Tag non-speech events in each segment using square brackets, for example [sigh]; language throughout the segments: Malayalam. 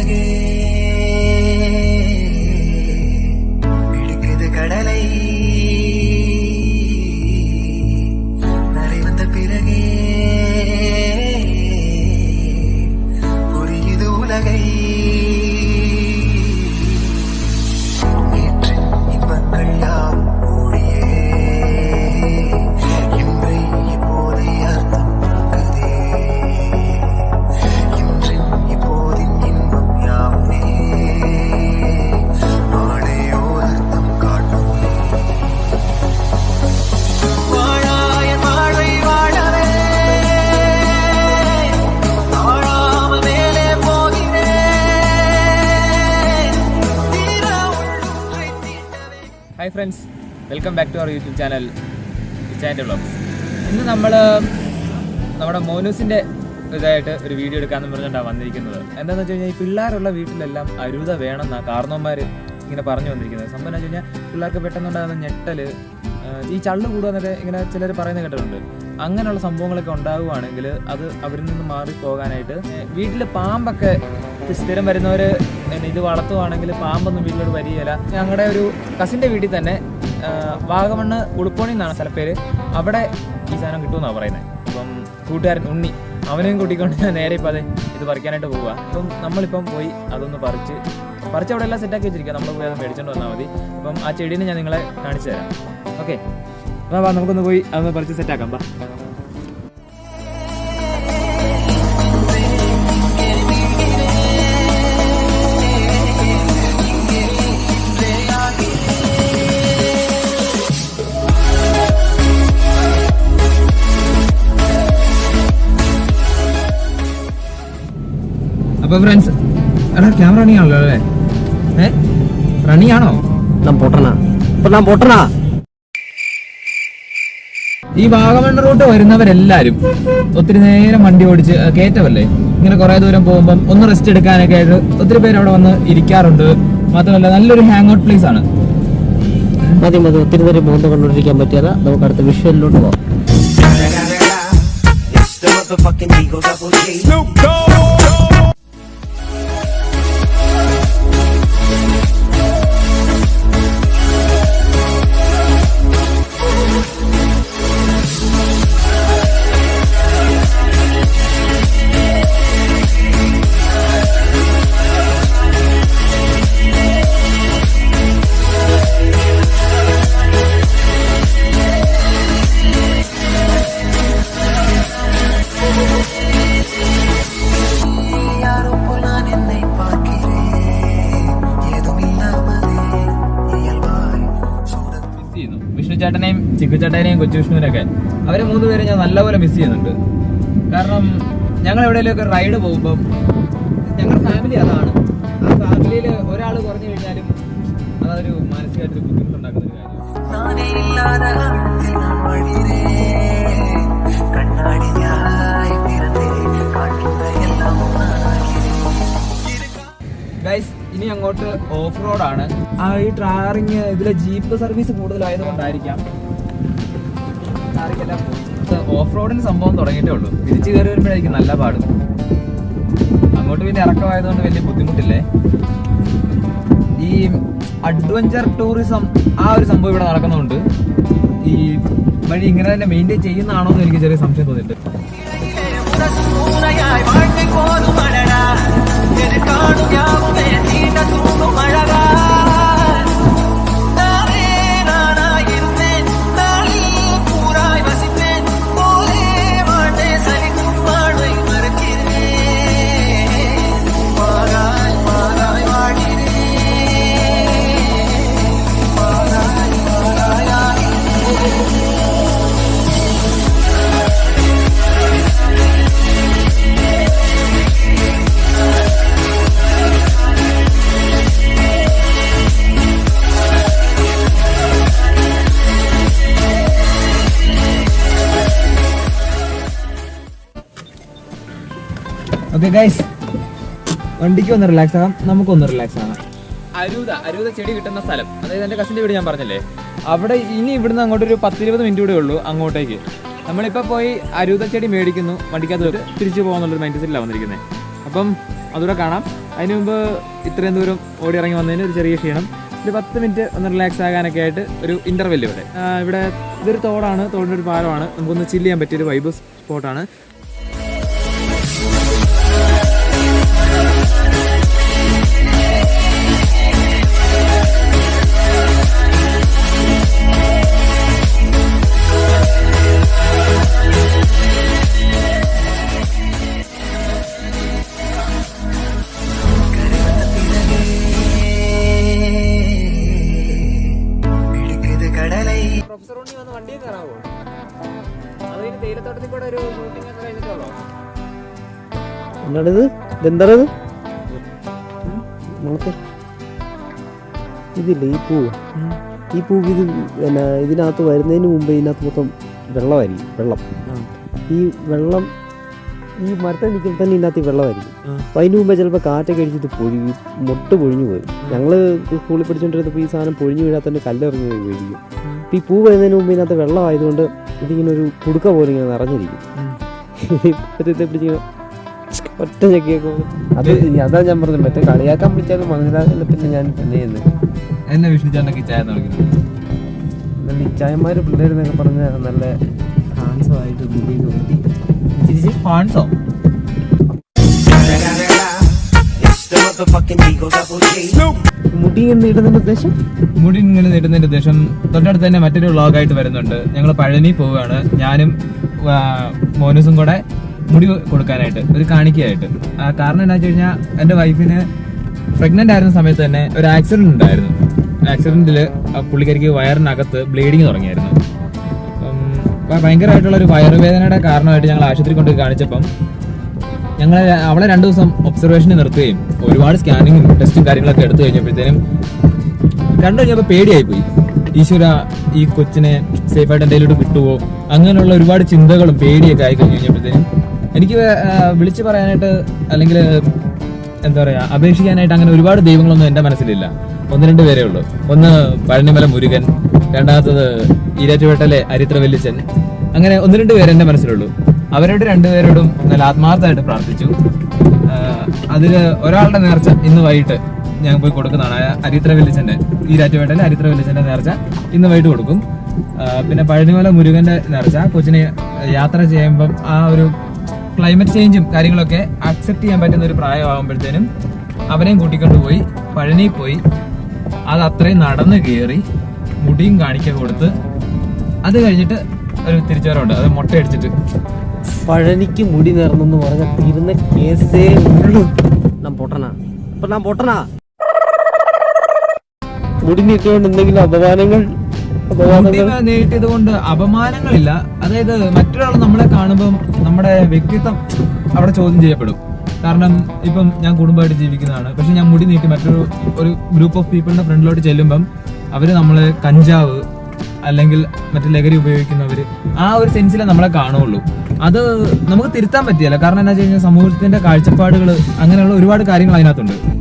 i jagged. Hi friends. Welcome back to our YouTube channel. ചാന്റെ vlogs. ഇന്ന് നമ്മൾ നമ്മുടെ മോനൂസിന്റെ ഇതായിട്ട് ഒരു വീഡിയോ എടുക്കാമെന്ന് പറഞ്ഞുകൊണ്ടാണ് വന്നിരിക്കുന്നത്. എന്താണെന്ന് വെച്ച് കഴിഞ്ഞാൽ ഈ പിള്ളേരുള്ള വീട്ടിലെല്ലാം അരുത വേണമെന്നാണ് കാരണവന്മാർ ഇങ്ങനെ പറഞ്ഞു വന്നിരിക്കുന്നത്. സംഭവം എന്ന് വെച്ച് കഴിഞ്ഞാൽ പിള്ളേർക്ക് പെട്ടെന്നുണ്ടാകുന്ന ഞെട്ടൽ ഈ ചള്ളു കൂടുക ഇങ്ങനെ ചിലർ പറയുന്നത് കേട്ടിട്ടുണ്ട്. അങ്ങനെയുള്ള സംഭവങ്ങളൊക്കെ ഉണ്ടാകുകയാണെങ്കിൽ അത് അവരിൽ നിന്ന് മാറി പോകാനായിട്ട് വീട്ടിൽ പാമ്പൊക്കെ സ്ഥിരം വരുന്നവർ ഇത് വളർത്തുവാണെങ്കിൽ പാമ്പൊന്നും വീട്ടിലോട്ട് വരികയില്ല. ഞങ്ങളുടെ ഒരു കസിന്റെ വീട്ടിൽ തന്നെ വാഗമണ്ണ് ഉളുപ്പോണി എന്നാണ് സ്ഥലപ്പേര് അവിടെ ഈ സാധനം കിട്ടുമെന്നാണ് പറയുന്നത് അപ്പം കൂട്ടുകാരൻ ഉണ്ണി അവനെയും കൂട്ടിക്കൊണ്ട് ഞാൻ നേരെ ഇപ്പം അതെ ഇത് പറിക്കാനായിട്ട് പോവുക അപ്പം നമ്മളിപ്പം പോയി അതൊന്ന് പറിച്ച് പറിച്ച് അവിടെ എല്ലാം സെറ്റാക്കി വെച്ചിരിക്കുക നമ്മൾ പോയി അത് മേടിച്ചോണ്ട് വന്നാൽ മതി. അപ്പം ആ ചെടീനെ ഞാൻ നിങ്ങളെ കാണിച്ചു തരാം. ഓക്കെ. വാ നമുക്കൊന്ന് പോയി അതൊന്ന് പറിച്ച് സെറ്റാക്കാം വാ. അപ്പൊ ഫ്രണ്ട്സ് എടാ ക്യാമറ റണ്ണിങ് ആണല്ലോ അല്ലേ? ഏ? റണ്ണിങ് ആണോ? പൊട്ടണാ പൊട്ടണാ ഈ വാഗമണ് റൂട്ട് വരുന്നവരെല്ലാരും ഒത്തിരി നേരം വണ്ടി ഓടിച്ച് കയറ്റമല്ലേ ഇങ്ങനെ കുറെ ദൂരം പോകുമ്പോൾ ഒന്ന് റെസ്റ്റ് എടുക്കാനൊക്കെ ആയിട്ട് ഒത്തിരി പേര് അവിടെ വന്ന് ഇരിക്കാറുണ്ട്. മാത്രമല്ല നല്ലൊരു ഹാങ് ഔട്ട് പ്ലേസ് ആണ്. മതി മതി. ഒത്തിരി നേരം പോകുന്ന കണ്ടുകൊണ്ടിരിക്കാൻ പറ്റിയത്. നമുക്ക് അടുത്ത വിഷ്വലിലോട്ട് പോവാം. ചേട്ടനെയും കൊച്ചുവിഷ്ണുവിനൊക്കെ അവരെ മൂന്ന് പേരെ ഞാൻ നല്ലപോലെ മിസ് ചെയ്യുന്നുണ്ട്. കാരണം ഞങ്ങൾ എവിടെയെങ്കിലുമൊക്കെ റൈഡ് പോകുമ്പം ഞങ്ങളുടെ ഫാമിലി അതാണ്. ആ ഫാമിലിയിൽ ഒരാൾ കുറഞ്ഞു കഴിഞ്ഞാലും അതൊരു മാനസികമായിട്ടൊരു ബുദ്ധിമുട്ടുണ്ടാക്കുന്ന ഒരു ഇനി അങ്ങോട്ട് ഓഫ് റോഡാണ് ആ ഈ ട്രാറിങ് ഇതിലെ ജീപ്പ് സർവീസ് കൂടുതലായതുകൊണ്ടായിരിക്കാം. ഓഫ് റോഡിന് സംഭവം തുടങ്ങിയിട്ടേ ഉള്ളൂ. തിരിച്ചു കയറി വരുമ്പോഴായിരിക്കും നല്ല പാട്. അങ്ങോട്ട് പിന്നെ ഇറക്കമായതുകൊണ്ട് വലിയ ബുദ്ധിമുട്ടില്ലേ? ഈ അഡ്വഞ്ചർ ടൂറിസം ആ ഒരു സംഭവം ഇവിടെ നടക്കുന്നുണ്ട് ഈ വഴി ഇങ്ങനെ തന്നെ മെയിന്റെയിൻ ചെയ്യുന്നതാണോ എന്ന് എനിക്ക് ചെറിയ സംശയം തോന്നിയിട്ടുണ്ട്. ഓക്കെ ഗൈസ് വണ്ടിക്ക് ഒന്ന് റിലാക്സ് ആകാം. നമുക്കൊന്ന് റിലാക്സ് ആകാം. അരൂത അരൂത ചെടി കിട്ടുന്ന സ്ഥലം. അതായത് എന്റെ കസിന്റെ വീട് ഞാൻ പറഞ്ഞല്ലേ? അവിടെ ഇനി ഇവിടുന്ന് അങ്ങോട്ട് ഒരു പത്തിരുപത് മിനിറ്റ് കൂടെ ഉള്ളൂ അങ്ങോട്ടേക്ക്. നമ്മളിപ്പോൾ പോയി അരൂത ചെടി മേടിക്കുന്നു. വണ്ടിക്കകത്ത് തിരിച്ചു പോകാന്നുള്ളൊരു മൈൻഡ് സെറ്റിലാണ് വന്നിരിക്കുന്നത് അപ്പം അതുകൂടെ കാണാം. അതിന് മുമ്പ് ഇത്രയും ദൂരം ഓടി ഇറങ്ങി വന്നതിന് ഒരു ചെറിയ ക്ഷീണം. ഒരു പത്ത് മിനിറ്റ് ഒന്ന് റിലാക്സ് ആകാനൊക്കെ ആയിട്ട് ഒരു ഇന്റർവെല്ല് ഇവിടെ. ഇവിടെ ഇതൊരു തോടാണ്. തോടിന്റെ ഒരു പാലമാണ്. നമുക്കൊന്ന് ചില്ല് ചെയ്യാൻ പറ്റിയൊരു വൈബ് സ്പോട്ടാണ് ഇതെന്താണിത് മുളത്തെ. ഇതില്ലേ ഈ പൂവ് ഈ പൂവ് ഇത് പിന്നെ ഇതിനകത്ത് വരുന്നതിന് മുമ്പ് ഇതിനകത്ത് മൊത്തം വെള്ളമായിരിക്കും വെള്ളം. ഈ വെള്ളം ഈ മരത്തിൽ നിൽക്കുമ്പോൾ തന്നെ ഇതിനകത്ത് ഈ വെള്ളമായിരിക്കും. അപ്പം അതിന് മുമ്പേ ചിലപ്പോൾ കാറ്റൊക്കെ അടിച്ചിട്ട് പൊഴി മൊട്ട് പൊഴിഞ്ഞു പോയി. ഞങ്ങൾ സ്കൂളിൽ പഠിച്ചുകൊണ്ടിരുന്നപ്പോൾ ഈ സാധനം പൊഴിഞ്ഞു വീഴാത്തതിന്റെ കല്ലെറിഞ്ഞു പോയി വീഴിക്കും അപ്പം ഈ പൂ വരുന്നതിന് മുമ്പ് ഇതിനകത്ത് വെള്ളമായതുകൊണ്ട് ഇതിങ്ങനെ ഒരു കുടുക്ക പോലെ ഇങ്ങനെ നിറഞ്ഞിരിക്കും. [laughs] ഇപ്പോഴത്തെ പിടിച്ചിങ്ങനെ ഒറ്റ ഞെക്കിയൊക്കെ അത് അതാ ഞാൻ പറഞ്ഞത്. മറ്റേ കളിയാക്കാൻ വിളിച്ചാലും മനസ്സിലാകില്ല പിന്നെ ഞാൻ പിന്നെ ചെയ്യുന്നത് എന്നെ വിഷ്ണുചാണ്ടൊക്കെ ചായ തുടങ്ങുന്നത് നല്ല ഇച്ചായന്മാർ പിള്ളേരെന്നൊക്കെ പറഞ്ഞ നല്ല മുടി എന്ന് ഇടുന്നതിന്റെ ഉദ്ദേശം? മുടി ഇങ്ങനെ നീട്ടുന്നതിന്റെ ഉദ്ദേശം തൊട്ടടുത്ത് തന്നെ മറ്റൊരു വ്ളോഗായിട്ട് വരുന്നുണ്ട്. ഞങ്ങൾ പഴനി പോവുകയാണ്. ഞാനും മോനുസും കൂടെ മുടി കൊടുക്കാനായിട്ട് ഒരു കാണിക്കയായിട്ട്. കാരണം എന്താ വെച്ച് കഴിഞ്ഞാൽ എന്റെ വൈഫിന് പ്രഗ്നന്റ് ആയിരുന്ന സമയത്ത് തന്നെ ഒരു ആക്സിഡന്റ് ഉണ്ടായിരുന്നു. ആക്സിഡന്റിൽ പുള്ളിക്കാരിക്ക് വയറിനകത്ത് ബ്ലീഡിങ് തുടങ്ങിയായിരുന്നു. ഭയങ്കരമായിട്ടുള്ള ഒരു വയറുവേദനയുടെ കാരണമായിട്ട് ഞങ്ങൾ ആശുപത്രി കൊണ്ട് കാണിച്ചപ്പം ഞങ്ങൾ അവളെ രണ്ട് ദിവസം ഒബ്സർവേഷന് നിർത്തുകയും ഒരുപാട് സ്കാനിങ്ങും ടെസ്റ്റും കാര്യങ്ങളൊക്കെ എടുത്തു കഴിഞ്ഞപ്പോഴത്തേനും കണ്ടു കഴിഞ്ഞപ്പോൾ പേടിയായി പോയി ഈശ്വര ഈ കൊച്ചിനെ സേഫായിട്ട് എന്തെങ്കിലും വിട്ടുവോ? അങ്ങനെയുള്ള ഒരുപാട് ചിന്തകളും പേടിയൊക്കെ ആയി കഴിഞ്ഞു കഴിഞ്ഞപ്പോഴത്തേനും എനിക്ക് വിളിച്ചു പറയാനായിട്ട് അല്ലെങ്കിൽ എന്താ പറയാ അപേക്ഷിക്കാനായിട്ട് അങ്ങനെ ഒരുപാട് ദൈവങ്ങളൊന്നും എന്റെ മനസ്സിലില്ല. ഒന്ന് രണ്ട് പേരേ ഉള്ളൂ. ഒന്ന് പഴനിമല മുരുകൻ രണ്ടാമത്തത് ഈരാറ്റുപേട്ടലെ അരിത്ര വെല്ലിച്ചൻ. അങ്ങനെ ഒന്ന് രണ്ട് പേര് എന്റെ മനസ്സിലുള്ളൂ. അവരോട് രണ്ടുപേരോടും നല്ല ആത്മാർത്ഥമായിട്ട് പ്രാർത്ഥിച്ചു. അതിൽ ഒരാളുടെ നേർച്ച ഇന്ന് വൈകിട്ട് ഞാൻ പോയി കൊടുക്കുന്നതാണ്. അരിത്ര വെല്ലിച്ചന്റെ ഈ രാറ്റുവേട്ടന്റെ അരിത്ര വെല്ലിച്ചന്റെ നേർച്ച ഇന്ന് വൈകിട്ട് കൊടുക്കും. പിന്നെ പഴനിമല മുരുകന്റെ നേർച്ച കൊച്ചിനെ യാത്ര ചെയ്യുമ്പം ആ ഒരു ക്ലൈമറ്റ് ചേഞ്ചും കാര്യങ്ങളൊക്കെ അക്സെപ്റ്റ് ചെയ്യാൻ പറ്റുന്ന ഒരു പ്രായമാകുമ്പോഴത്തേനും അവനെയും കൂട്ടിക്കൊണ്ട് പോയി പഴനി പോയി. അത് അത്രയും നടന്ന് കയറി മുടിയും കാണിക്കാൻ കൊടുത്ത് അത് കഴിഞ്ഞിട്ട് ഒരു തിരിച്ചുവരവുണ്ട്. അത് മുട്ടയടിച്ചിട്ട്. പഴനിക്ക് മുടി നേർന്നെന്ന് പറഞ്ഞ തീരുന്ന കേസേ ഉള്ളൂ. പൊട്ടനാ. മുടി നീട്ടുകൊണ്ട് എന്തെങ്കിലും അപമാനങ്ങൾ നീട്ടിയത് കൊണ്ട് അപമാനങ്ങളില്ല. അതായത് മറ്റൊരാൾ നമ്മളെ കാണുമ്പോൾ നമ്മുടെ വ്യക്തിത്വം അവിടെ ചോദ്യം ചെയ്യപ്പെടും. കാരണം ഇപ്പം ഞാൻ കുടുംബമായിട്ട് ജീവിക്കുന്നതാണ്. പക്ഷെ ഞാൻ മുടി നീട്ടി മറ്റൊരു ഒരു ഗ്രൂപ്പ് ഓഫ് പീപ്പിളിന്റെ ഫ്രണ്ടിലോട്ട് ചെല്ലുമ്പം അവർ നമ്മളെ കഞ്ചാവ് അല്ലെങ്കിൽ മറ്റു ലഹരി ഉപയോഗിക്കുന്നവര് ആ ഒരു സെൻസിലെ നമ്മളെ കാണുള്ളൂ. അത് നമുക്ക് തിരുത്താൻ പറ്റിയല്ല കാരണം എന്താ വെച്ച് കഴിഞ്ഞാൽ സമൂഹത്തിന്റെ കാഴ്ചപ്പാടുകൾ അങ്ങനെയുള്ള ഒരുപാട് കാര്യങ്ങൾ അതിനകത്തുണ്ട്.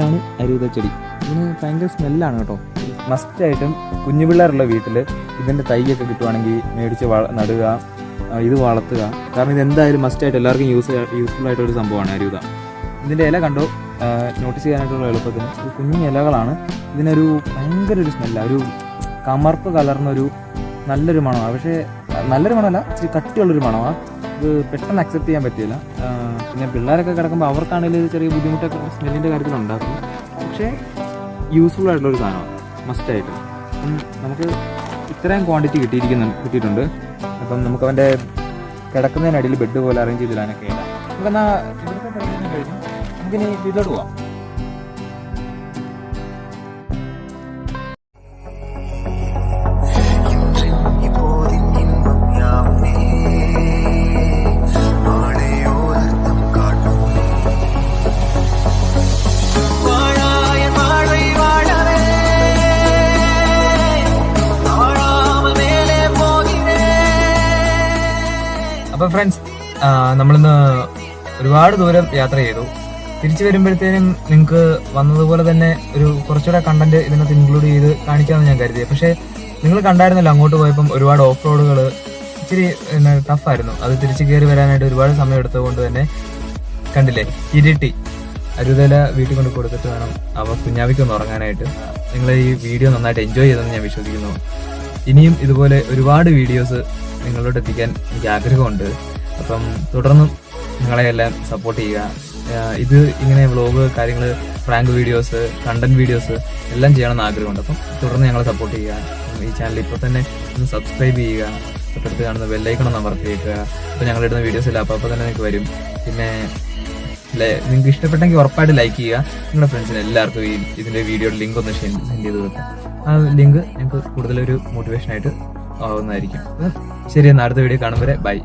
ഇതാണ് അരുതച്ചെടി ഇതിന് ഭയങ്കര സ്മെല്ലാണ് കേട്ടോ. മസ്റ്റായിട്ടും കുഞ്ഞു പിള്ളേരുള്ള വീട്ടിൽ ഇതിന്റെ തൈയൊക്കെ കിട്ടുവാണെങ്കിൽ മേടിച്ച് വള നടുക ഇത് വളർത്തുക. കാരണം ഇത് എന്തായാലും മസ്റ്റായിട്ട് എല്ലാവർക്കും യൂസ് യൂസ്ഫുൾ ആയിട്ടൊരു സംഭവമാണ് അരുത. ഇതിന്റെ ഇല കണ്ടോ? നോട്ടീസ് ചെയ്യാനായിട്ടുള്ള എളുപ്പത്തിന്. ഇത് കുഞ്ഞു ഇലകളാണ് ഇതിനൊരു ഭയങ്കര ഒരു സ്മെല്ലാണ് ഒരു കമർപ്പ് കലർന്നൊരു നല്ലൊരു മണമാണ്. പക്ഷേ നല്ലൊരു മണമല്ല ഇച്ചിരി കട്ടിയുള്ളൊരു മണമാണ്. ഇത് പെട്ടെന്ന് അക്സെപ്റ്റ് ചെയ്യാൻ പറ്റിയില്ല. പിന്നെ പിള്ളേരൊക്കെ കിടക്കുമ്പോൾ അവർക്കാണെങ്കിലും ചെറിയ ബുദ്ധിമുട്ടൊക്കെ സ്മെല്ലിന്റെ കാര്യത്തിൽ ഉണ്ടാക്കും. പക്ഷേ യൂസ്ഫുൾ ആയിട്ടുള്ള ഒരു സാധനമാണ് മസ്റ്റായിട്ട് നമുക്ക് ഇത്രയും ക്വാണ്ടിറ്റി കിട്ടിയിരിക്കുന്നു കിട്ടിയിട്ടുണ്ട്. അപ്പം നമുക്ക് അവന്റെ കിടക്കുന്നതിനടിയിൽ ബെഡ് പോലെ അറേഞ്ച് ചെയ്തിടാനൊക്കെ ഇടാം നമുക്കെന്നാ ഇവിടുത്തെ കഴിഞ്ഞാൽ കഴിഞ്ഞു നമുക്ക് നമുക്കിനി വീട്ടിലോട്ട് പോവാം. ഫ്രണ്ട്സ് നമ്മളിന്ന് ഒരുപാട് ദൂരം യാത്ര ചെയ്തു. തിരിച്ചു വരുമ്പോഴത്തേനും നിങ്ങൾക്ക് വന്നതുപോലെ തന്നെ ഒരു കുറച്ചുകൂടെ കണ്ടന്റ് ഇതിനകത്ത് ഇൻക്ലൂഡ് ചെയ്ത് കാണിക്കാമെന്ന് ഞാൻ കരുതി. പക്ഷേ നിങ്ങൾ കണ്ടായിരുന്നല്ലോ അങ്ങോട്ട് പോയപ്പം ഒരുപാട് ഓഫ് റോഡുകൾ ഇച്ചിരി ടഫായിരുന്നു അത് തിരിച്ചു കയറി വരാനായിട്ട് ഒരുപാട് സമയം എടുത്തതുകൊണ്ട് തന്നെ കണ്ടില്ലേ ഇരുട്ടി അരുതല വീട്ടിൽ കൊണ്ട് കൊടുത്തിട്ട് വേണം അവ കുഞ്ഞാവിക്കൊന്ന് ഉറങ്ങാനായിട്ട്. നിങ്ങൾ ഈ വീഡിയോ നന്നായിട്ട് എൻജോയ് ചെയ്തെന്ന് ഞാൻ വിശ്വസിക്കുന്നു. ഇനിയും ഇതുപോലെ ഒരുപാട് വീഡിയോസ് നിങ്ങളോട് എത്തിക്കാൻ എനിക്ക് ആഗ്രഹമുണ്ട്. അപ്പം തുടർന്നും നിങ്ങളെ എല്ലാം സപ്പോർട്ട് ചെയ്യുക. ഇത് ഇങ്ങനെ വ്ളോഗ് കാര്യങ്ങൾ ഫ്രാങ്ക് വീഡിയോസ് കണ്ടന്റ് വീഡിയോസ് എല്ലാം ചെയ്യണമെന്ന് ആഗ്രഹമുണ്ട്. അപ്പം തുടർന്ന് ഞങ്ങളെ സപ്പോർട്ട് ചെയ്യുക. ഈ ചാനൽ ഇപ്പോൾ തന്നെ ഒന്ന് സബ്സ്ക്രൈബ് ചെയ്യുക. തൊട്ടടുത്ത് കാണുന്ന ബെല്ലൈക്കണം നമ്പർ കേൾക്കുക അപ്പോൾ ഞങ്ങളിടുന്ന വീഡിയോസ് എല്ലാം അപ്പോൾ അപ്പോൾ തന്നെ നിങ്ങൾക്ക് വരും. പിന്നെ നിങ്ങൾക്ക് ഇഷ്ടപ്പെട്ടെങ്കിൽ ഉറപ്പായിട്ട് ലൈക്ക് ചെയ്യുക. നിങ്ങളുടെ ഫ്രണ്ട്സിന് എല്ലാവർക്കും ഈ ഇതിന്റെ വീഡിയോയുടെ ലിങ്ക് ഒന്ന് സെൻഡ് ചെയ്ത് കൊടുക്കുക ആ ലിങ്ക് ഞങ്ങൾക്ക് കൂടുതലൊരു മോട്ടിവേഷൻ ആയിട്ട് ആവുന്നതായിരിക്കും. ശരി എന്നാൽ അടുത്ത വീഡിയോ കാണുമ്പോൾ ബൈ